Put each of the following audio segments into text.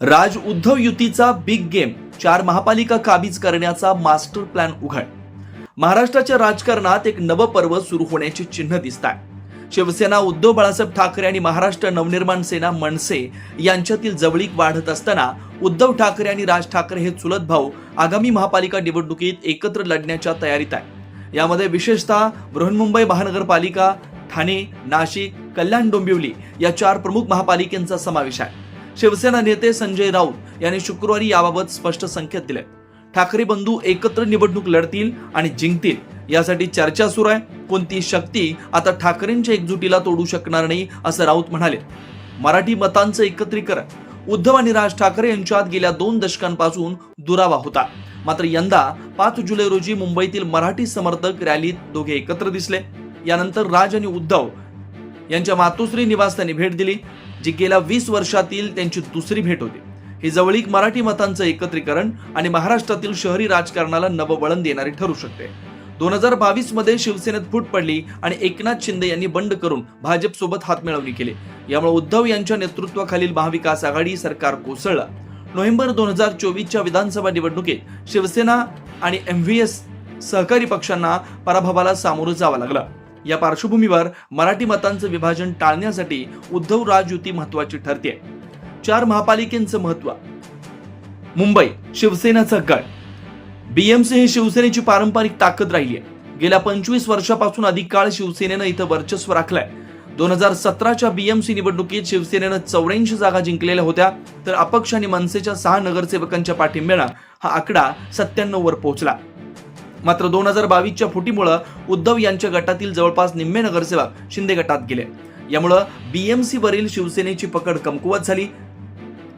राज उद्धव युतीचा big game चार महापालिका काबीज करण्याचा मास्टर प्लॅन उघड. महाराष्ट्राच्या राजकारणात एक नवपर्व सुरू होण्याची चिन्ह दिसत आहे शिवसेना उद्धव बाळासाहेब ठाकरे आणि महाराष्ट्र नवनिर्माण सेना मनसे यांच्यातील जवळीक वाढत असताना उद्धव ठाकरे आणि राज ठाकरे हे चुलत भाऊ आगामी महापालिका निवडणुकीत एकत्र लढण्याच्या तयारीत आहे यामध्ये विशेषतः बृहन्मुंबई महानगरपालिका ठाणे नाशिक कल्याण डोंबिवली या चार प्रमुख महापालिकेंचा समावेश आहे. शिवसेना नेते संजय राऊत यांनी शुक्रवारी याबाबत स्पष्ट संकेत दिले. ठाकरे बंधू एकत्र निवडणूक लढतील आणि जिंकतील यासाठी चर्चा सुरू आहे. कोणती शक्ती आता ठाकरेंच्या एकजुटीला तोडू शकणार नाही असं राऊत म्हणाले. मराठी मतांचं एकत्रीकरण. उद्धव आणि राज ठाकरे यांच्यात गेल्या दोन दशकांपासून दुरावा होता. मात्र यंदा पाच जुलै रोजी मुंबईतील मराठी समर्थक रॅलीत दोघे एकत्र दिसले. यानंतर राज आणि उद्धव यांच्या मातोश्री निवासस्थानी भेट दिली. जी गेल्या वीस वर्षातील त्यांची दुसरी भेट होती. ही जवळीक मराठी मतांचं एकत्रीकरण आणि महाराष्ट्रातील शहरी राजकारणाला नवं वळण देणारी ठरू शकते. दोन हजार बावीसमध्ये शिवसेनेत फूट पडली आणि एकनाथ शिंदे यांनी बंड करून भाजप सोबत हातमिळवणी केली. यामुळे उद्धव यांच्या नेतृत्वाखालील महाविकास आघाडी सरकार कोसळलं. नोव्हेंबर दोन हजार चोवीसच्या विधानसभा निवडणुकीत शिवसेना आणि एम व्ही एस सहकारी पक्षांना पराभवाला सामोरं जावं लागलं. या पार्श्वभूमीवर मराठी मतांचं विभाजन टाळण्यासाठी उद्धव राज युती महत्वाची ठरते चार महापालिकेचं महत्त्व. मुंबई शिवसेनेचा गड. बीएमसी ही शिवसेनेची पारंपरिक ताकद राहिली आहे गेल्या पंचवीस वर्षापासून अधिक काळ शिवसेनेनं इथं वर्चस्व राखलंय. दोन हजार सतराच्या बीएमसी निवडणुकीत शिवसेनेनं चौऱ्याऐंशी जागा जिंकलेल्या होत्या तर अपक्ष आणि मनसेच्या सहा नगरसेवकांच्या पाठिंब्यानं हा आकडा सत्त्याण्णव वर पोहोचला. मात्र दोन हजार बावीसच्या फुटीमुळं उद्धव यांच्या गटातील जवळपास निम्मे नगरसेवक शिंदे गटात गेले. यामुळं बीएमसी वरील शिवसेनेची पकड कमकुवत झाली.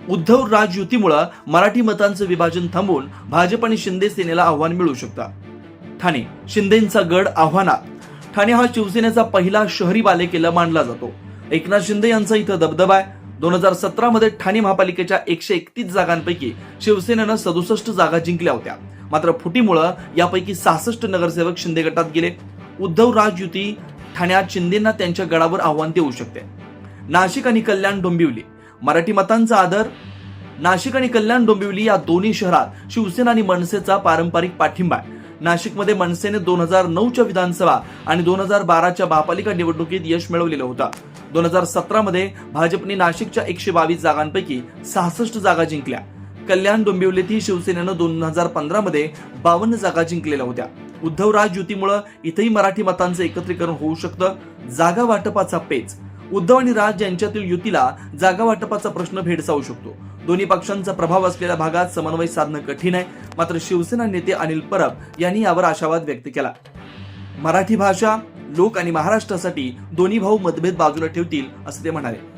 उद्धव राज युतीमुळं मराठी मतांचं विभाजन थांबवून भाजप आणि शिंदे सेनेला आव्हान मिळू शकतं. ठाणे शिंदेचा गड आव्हानात. ठाणे हा शिवसेनेचा पहिला शहरी बालेकिल्ला मानला जातो. एकनाथ शिंदे यांचा इथं दबदबा आहे. दोन हजार सतरा मध्ये ठाणे महापालिकेच्या एकशे एकतीस जागांपैकी शिवसेनेनं सदुसष्ट जागा जिंकल्या होत्या. मात्र फुटीमुळं यापैकी सहासष्ट नगरसेवक शिंदे गटात गेले. उद्धव राज युती ठाण्यात शिंदेना त्यांच्या गडावर आव्हान देऊ शकते. नाशिक आणि कल्याण डोंबिवली. मराठी मतांचा आदर. नाशिक आणि कल्याण डोंबिवली या दोन्ही शहरात शिवसेना आणि मनसेचा पारंपरिक पाठिंबा आहे. नाशिकमध्ये मनसेने दोन हजार नऊच्या विधानसभा आणि दोन हजार बाराच्या महापालिका निवडणुकीत यश मिळवलेलं होतं. दोन हजार सतरामध्ये भाजपने नाशिकच्या एकशे बावीस जागांपैकी सहासष्ट जागा जिंकल्या. कल्याण डोंबिवलीतही शिवसेनेनं दोन हजार पंधरामध्ये बावन्न जागा जिंकलेल्या होत्या. उद्धव राज युतीमुळं इथंही मराठी मतांचं एकत्रीकरण होऊ शकतं. जागा वाटपाचा पेच. उद्धव आणि राज यांच्यातील युतीला जागा वाटपाचा प्रश्न भेडसावू शकतो. दोन्ही पक्षांचा प्रभाव असलेल्या भागात समन्वय साधणं कठीण आहे. मात्र शिवसेना नेते अनिल परब यांनी यावर आशावाद व्यक्त केला. मराठी भाषा लोक आणि महाराष्ट्रासाठी दोन्ही भाऊ मतभेद बाजूला ठेवतील असं ते म्हणाले.